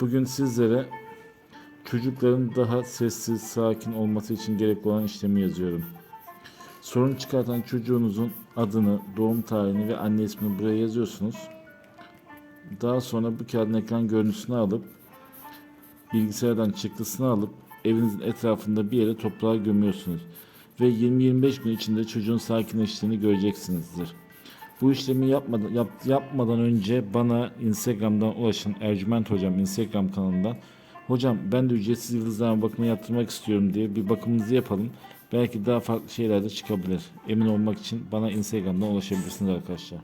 Bugün sizlere çocukların daha sessiz, sakin olması için gerekli olan işlemi yazıyorum. Sorun çıkartan çocuğunuzun adını, doğum tarihini ve anne ismini buraya yazıyorsunuz. Daha sonra bu kağıdın ekran görüntüsünü alıp bilgisayardan çıktısını alıp evinizin etrafında bir yere toprağa gömüyorsunuz. Ve 20-25 gün içinde çocuğun sakinleştiğini göreceksinizdir. Bu işlemi yapmadan, yap- yapmadan önce bana Instagram'dan ulaşın. Ercüment Hocam Instagram kanalından. Hocam ben de ücretsiz yıldızlarma bakımı yaptırmak istiyorum diye bir bakımınızı yapalım. Belki daha farklı şeyler de çıkabilir. Emin olmak için bana Instagram'dan ulaşabilirsiniz arkadaşlar.